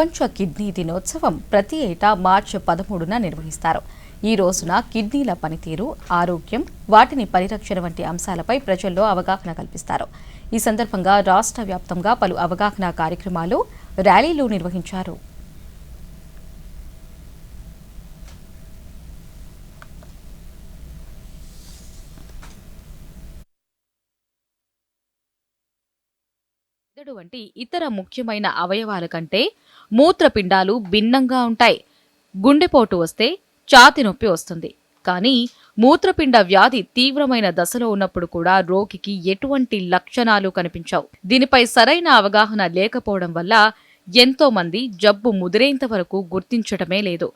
ప్రపంచ కిడ్నీ దినోత్సవం ప్రతి ఏటా మార్చి పదమూడున నిర్వహిస్తారు. ఈ రోజున కిడ్నీల పనితీరు ఆరోగ్యం వాటిని పరిరక్షణ వంటి అంశాలపై ప్రజల్లో అవగాహన కల్పిస్తారు. ఈ సందర్భంగా రాష్ట్ర వ్యాప్తంగా పలు అవగాహన కార్యక్రమాలు ర్యాలీలు నిర్వహించారు. మెదడు వంటి ఇతర ముఖ్యమైన అవయవాల కంటే మూత్రపిండాలు భిన్నంగా ఉంటాయి. గుండెపోటు వస్తే ఛాతి నొప్పి వస్తుంది. కానీ మూత్రపిండ వ్యాధి తీవ్రమైన దశలో ఉన్నప్పుడు కూడా రోగికి ఎటువంటి లక్షణాలు కనిపించవు. దీనిపై సరైన అవగాహన లేకపోవడం వల్ల ఎంతో మంది జబ్బు ముదిరేంత వరకు గుర్తించటమే లేదు.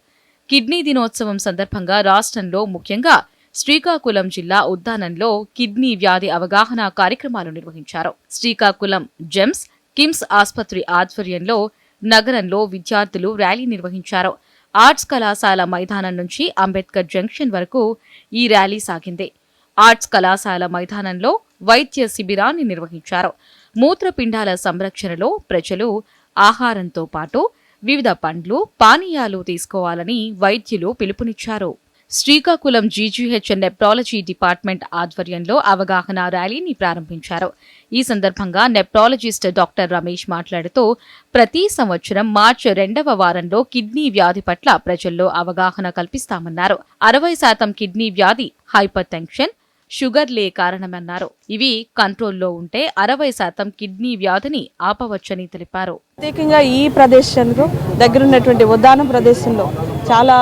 కిడ్నీ దినోత్సవం సందర్భంగా రాష్ట్రంలో ముఖ్యంగా శ్రీకాకుళం జిల్లా ఉద్దానంలో కిడ్నీ వ్యాధి అవగాహన కార్యక్రమాలు నిర్వహించారు. శ్రీకాకుళం జెమ్స్ కిమ్స్ ఆసుపత్రి ఆధ్వర్యంలో నగరంలో విద్యార్థులు ర్యాలీ నిర్వహించారు. ఆర్ట్స్ కళాశాల మైదానం నుంచి అంబేద్కర్ జంక్షన్ వరకు ఈ ర్యాలీ సాగింది. ఆర్ట్స్ కళాశాల మైదానంలో వైద్య శిబిరాన్ని నిర్వహించారు. మూత్రపిండాల సంరక్షణలో ప్రజలు ఆహారంతో పాటు వివిధ పండ్లు పానీయాలు తీసుకోవాలని వైద్యులు పిలుపునిచ్చారు. శ్రీకాకుళం జీజీహెచ్ నెప్రాలజీ డిపార్ట్మెంట్ ఆధ్వర్యంలో అవగాహన ర్యాలీని ప్రారంభించారు. ఈ సందర్భంగా నెప్రాలజిస్ట్ డాక్టర్ రమేష్ మాట్లాడుతూ ప్రతి సంవత్సరం మార్చి రెండవ వారంలో కిడ్నీ వ్యాధి పట్ల ప్రజల్లో అవగాహన కల్పిస్తామన్నారు. అరవై శాతం కిడ్నీ వ్యాధి హైపర్ టెన్షన్ షుగర్లే కారణమన్నారు. ఇవి కంట్రోల్లో ఉంటే అరవై శాతం కిడ్నీ వ్యాధిని ఆపవచ్చని తెలిపారు. ప్రత్యేకంగా ఈ ప్రదేశంలో దగ్గరున్నటువంటి ఉద్దానం ప్రదేశంలో చాలా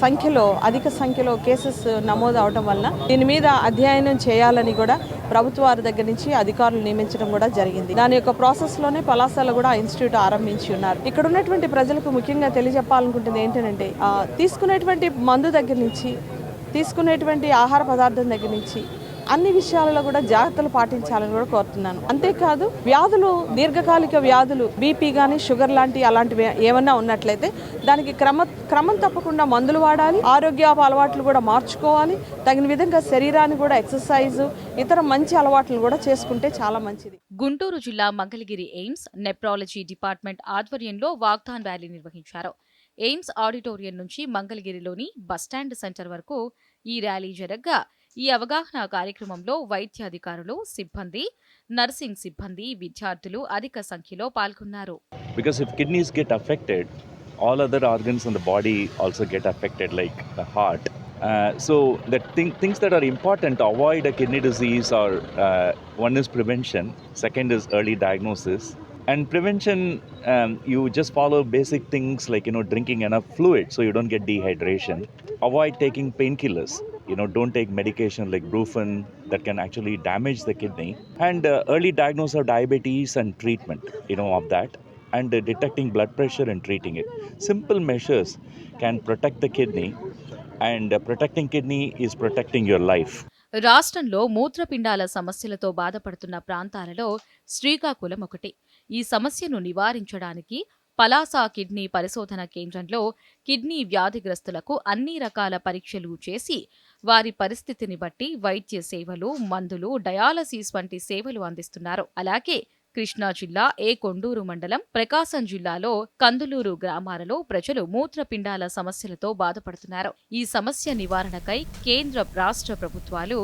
సంఖ్యలో అధిక సంఖ్యలో కేసెస్ నమోదు అవడం వలన దీని మీద అధ్యయనం చేయాలని కూడా ప్రభుత్వ వారి దగ్గర నుంచి అధికారులు నియమించడం కూడా జరిగింది. దాని యొక్క ప్రాసెస్లోనే కూడా ఇన్స్టిట్యూట్ ఆరంభించి ఉన్నారు. ఇక్కడ ఉన్నటువంటి ప్రజలకు ముఖ్యంగా తెలియజెప్పాలనుకుంటుంది ఏంటంటే తీసుకునేటువంటి మందు దగ్గర నుంచి తీసుకునేటువంటి ఆహార పదార్థం దగ్గర నుంచి అన్ని విషయాలలో కూడా జాగ్రత్తలు పాటించాలని కూడా కోరుతున్నాను. అంతేకాదు వ్యాధులు దీర్ఘకాలిక వ్యాధులు బీపీ కానీ షుగర్ లాంటి అలాంటివి ఏమన్నా ఉన్నట్లయితే దానికి క్రమ క్రమం తప్పకుండా మందులు వాడాలి ఆరోగ్య అలవాట్లు కూడా మార్చుకోవాలి తగిన విధంగా శరీరాన్ని కూడా ఎక్సర్సైజ్ ఇతర మంచి అలవాట్లు కూడా చేసుకుంటే చాలా మంచిది. గుంటూరు జిల్లా మంగళగిరి ఎయిమ్స్ నెప్రాలజీ డిపార్ట్మెంట్ ఆధ్వర్యంలో వాగ్దాన్ ర్యాలీ నిర్వహించారు. ఎయిమ్స్ ఆడిటోరియం నుంచి మంగళగిరిలోని బస్టాండ్ సెంటర్ వరకు ఈ ర్యాలీ జరగ్గా ఈ అవగాహన కార్యక్రమంలో వైద్యాధికారులు సిబ్బంది నర్సింగ్ సిబ్బంది విద్యార్థులు అధిక సంఖ్యలో పాల్గొన్నారు. Because if kidneys get affected all other organs on the body also get affected like heart so that thing things that are important avoid kidney disease are one is prevention second is early diagnosis and prevention um, you just follow basic things like you know drinking enough fluid so you don't get dehydration. Avoid taking painkillers. You know don't take medication like brufen that can actually damage the kidney. And uh, early diagnosis of diabetes and treatment you know of that. And uh, detecting blood pressure and treating it. Simple measures can protect the kidney. And uh, protecting kidney is protecting your life రాష్ట్రంలో మూత్రపిండాల సమస్యలతో బాధపడుతున్న ప్రాంతాలలో శ్రీకాకుళం ఒకటి. ఈ సమస్యను నివారించడానికి Palasa kidney పరిశోధన కేంద్రంలో కిడ్నీ వ్యాధిగ్రస్తులకు అన్ని రకాల పరీక్షలు చేసి వారి పరిస్థితిని బట్టి వైద్య సేవలు మందులు డయాలసిస్ వంటి సేవలు అందిస్తున్నారు. అలాగే కృష్ణా జిల్లా ఏ కొండూరు మండలం ప్రకాశం జిల్లాలో కందులూరు గ్రామాలలో ప్రజలు మూత్రపిండాల సమస్యలతో బాధపడుతున్నారు. ఈ సమస్య నివారణకై కేంద్ర రాష్ట్ర ప్రభుత్వాలు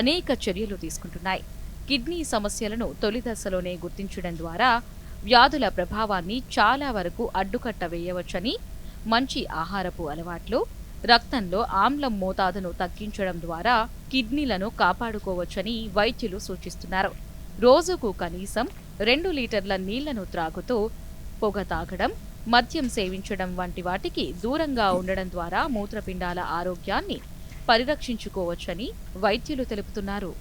అనేక చర్యలు తీసుకుంటున్నాయి. కిడ్నీ సమస్యలను తొలి దశలోనే గుర్తించడం ద్వారా వ్యాధుల ప్రభావాన్ని చాలా వరకు అడ్డుకట్ట వేయవచ్చని మంచి ఆహారపు అలవాట్లు రక్తంలో ఆమ్లం మోతాదును తగ్గించడం ద్వారా కిడ్నీలను కాపాడుకోవచ్చని వైద్యులు సూచిస్తున్నారు. రోజుకు కనీసం రెండు లీటర్ల నీళ్ళను త్రాగుతూ పొగ తాగడం మద్యం సేవించడం వంటి వాటికి దూరంగా ఉండడం ద్వారా మూత్రపిండాల ఆరోగ్యాన్ని పరిరక్షించుకోవచ్చని వైద్యులు తెలుపుతున్నారు.